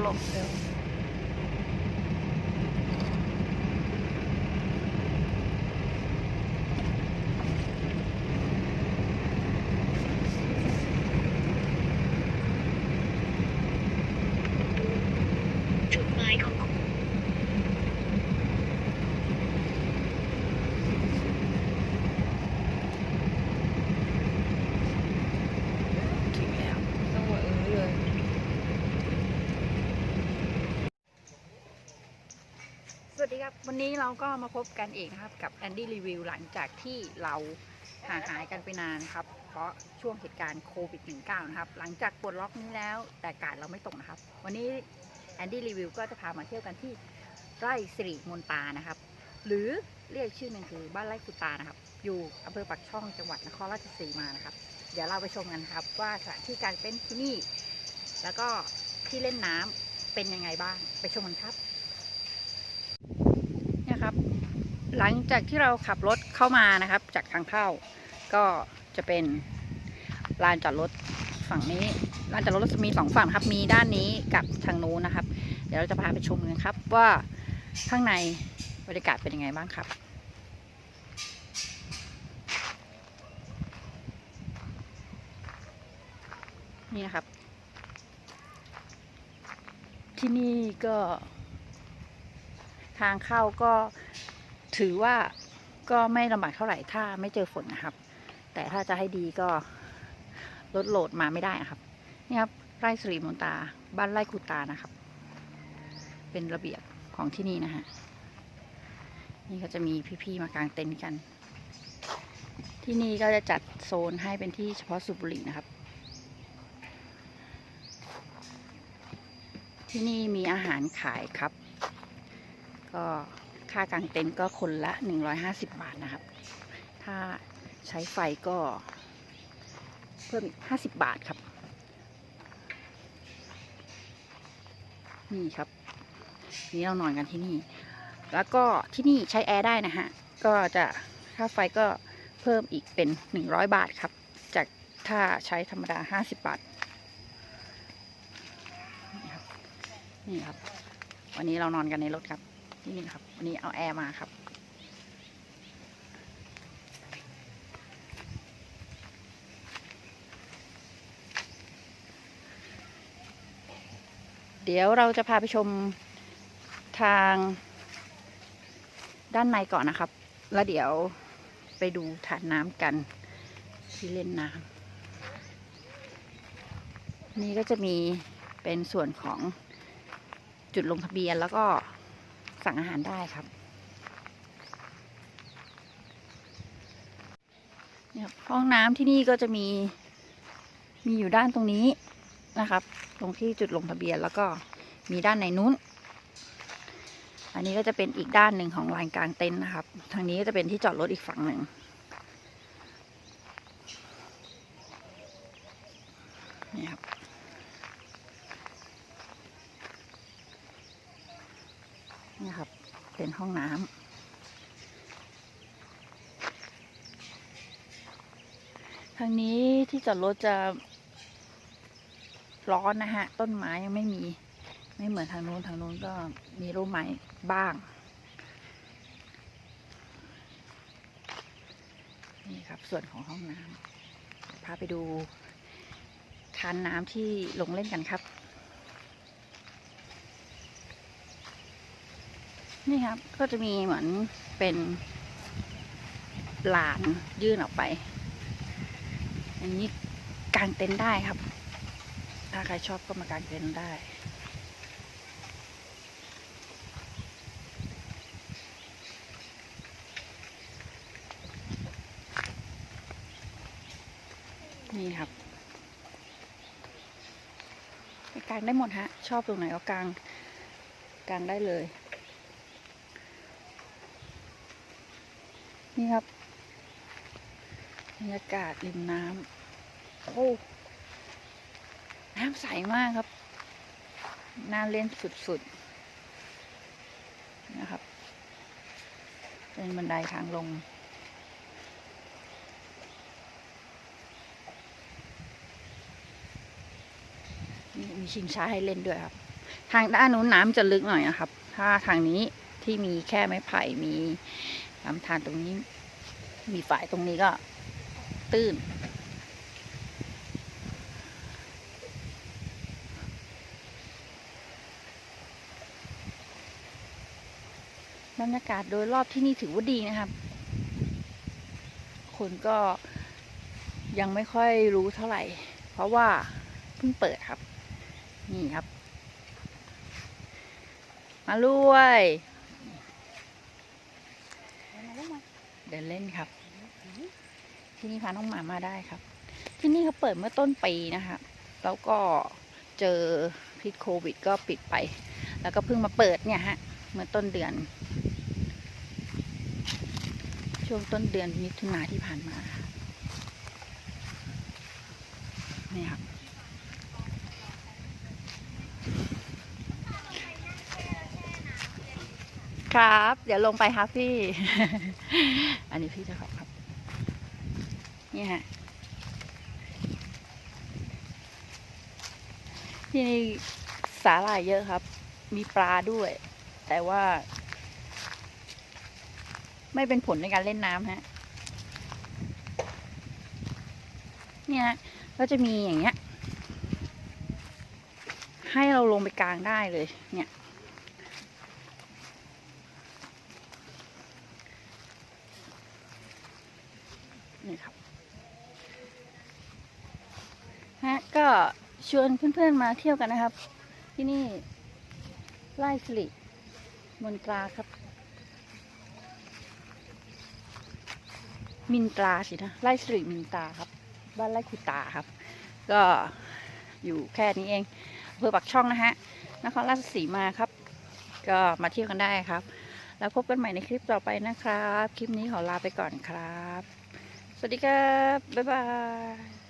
หลบเร็ว จุดหมายของคุณ ถึงแล้วต้องว่าเออเลย สวัสดี ครับวันนี้เราก็มาพบกันอีกนะครับกับแอนดี้รีวิวหลังจากที่เราห่างหายกันไปนานนะครับ เพราะช่วงเหตุการณ์โควิด -19 นะครับ หลังจากปลดล็อกนี้แล้วแต่การเราไม่ตกนะครับ วันนี้แอนดี้รีวิวก็จะพามาเที่ยวกันที่ไร่สิริมนตานะครับ หรือเรียกชื่อหนึ่งคือบ้านไร่กุตานะครับ อยู่อำเภอปักช่องจังหวัดนครราชสีมานะครับ เดี๋ยวเราไปชมกันครับว่าสถานที่การเป็นที่นี่ แล้วก็ที่เล่นน้ำเป็นยังไงบ้างไปชมกันครับ ครับ หลังจากที่เราขับรถเข้ามานะครับ จากทางเข้า ก็จะเป็นลานจอดรถฝั่งนี้ลานจอดรถจะมีสองฝั่งครับ มีด้านนี้กับทางนู้นนะครับ เดี๋ยวเราจะพาไปชมกันครับว่าข้างในบรรยากาศเป็นยังไงบ้างครับนี่นะครับ ที่นี่ก็ ทางเข้าก็ถือว่าก็ไม่ลำบากเท่าไหร่ถ้าไม่เจอฝนนะครับ แต่ถ้าจะให้ดีก็ลดโหลดมาไม่ได้นะครับนี่ครับไร่สิริมนตา บ้านไร่กุตานะครับ เป็นระเบียบของที่นี่นะฮะนี่ก็จะมีพี่ๆมากางเต็นท์กัน ที่นี่ก็จะจัดโซนให้เป็นที่เฉพาะสูบบุหรี่นะครับ ที่นี่มีอาหารขายครับ ก็ค่ากางเต็นท์ก็คนละ 150 บาทนะครับ ถ้าใช้ไฟก็เพิ่มอีก 50 บาทครับ นี่ครับ นี่เรานอนกันที่นี่ แล้วก็ที่นี่ใช้แอร์ได้นะฮะ ก็จะค่าไฟก็เพิ่มอีกเป็น 100 บาทครับ จากถ้าใช้ธรรมดา 50 บาท นี่ครับ นี่ครับ วันนี้เรานอนกันในรถครับ ที่นี่ครับวันนี้เอาแอร์มาครับ เดี๋ยวเราจะพาไปชมทางด้านในก่อนนะครับ แล้วเดี๋ยวไปดูฐานน้ำกันที่เล่นน้ำนี่ก็จะมีเป็นส่วนของจุดลงทะเบียนแล้วก็ สั่งอาหารได้ครับเนี่ยห้องน้ำที่นี่ก็จะมี มีอยู่ด้านตรงนี้นะครับ ตรงที่จุดลงทะเบียนแล้วก็มีด้านในนู้น อันนี้ก็จะเป็นอีกด้านหนึ่งของลานกลางเต็นท์นะครับ ทางนี้ก็จะเป็นที่จอดรถอีกฝั่งหนึ่งนี่ครับ นี่ครับ เป็นห้องน้ำทางนี้ที่จอดรถจะร้อนนะฮะ ต้นไม้ยังไม่มี ไม่เหมือนทางนู้นทางนู้นก็มีร่มไม้บ้าง นี่ครับส่วนของห้องน้ำพาไปดูทานน้ำที่ลงเล่นกันครับ นี่ครับ ก็จะมีเหมือนเป็นลานยื่นออกไป อันนี้กางเต็นท์ได้ครับ ถ้าใครชอบก็มากางเต็นท์ได้ นี่ครับกางได้หมดฮะ ชอบตรงไหนก็กาง กางได้เลย นี่ครับบรรยากาศริมน้ำโอ้น้ำใสมากครับ น่าเล่นสุดๆ นะครับ เป็นบันไดทางลง นี่มีชิงช้าให้เล่นด้วยครับ ทางด้านนู้นน้ำจะลึกหน่อยนะครับ ถ้าทางนี้ที่มีแค่ไม้ไผ่มี ลำธารตรงนี้ มีฝายตรงนี้ก็ ตื้น บรรยากาศโดยรอบที่นี่ถือว่าดีนะครับ คนก็ยังไม่ค่อยรู้เท่าไหร่ เพราะว่าเพิ่งเปิดครับ นี่ครับ มาลุย เดินเล่นครับ ที่นี่พาน้องหมามาได้ครับ ที่นี่เขาเปิดเมื่อต้นปีนะคะแล้วก็เจอพิษโควิดก็ปิดไป แล้วก็เพิ่งมาเปิดเนี่ยฮะเมื่อต้นเดือน ช่วงต้นเดือนมิถุนาที่ผ่านมานี่ครับ ครับ เดี๋ยวลงไปครับพี่ อันนี้พี่จะขอครับ นี่ฮะที่นี่สาหร่ายเยอะครับ มีปลาด้วย แต่ว่า ไม่เป็นผลในการเล่นน้ำฮะ เนี่ยฮะก็จะมีอย่างเงี้ย ให้เราลงไปกลางได้เลย เนี่ย นี่ครับ ฮะ ก็ช วนเพื่อนๆมาเที่ยวกันนะครับ ที่นี่ไร่สิริมนตราครับ มินตราสินะไร่สิริมินตราครับ บ้านไร่คุตาครับ ก็อยู่แค่นี้เองอำเภอปักช่องนะฮะนครราชสีมาครับ ก็มาเที่ยวกันได้ครับ แล้วพบกันใหม่ในคลิปต่อไปนะครับ คลิปนี้ขอลาไปก่อนครับ สวัสดีครับ บ๊ายบาย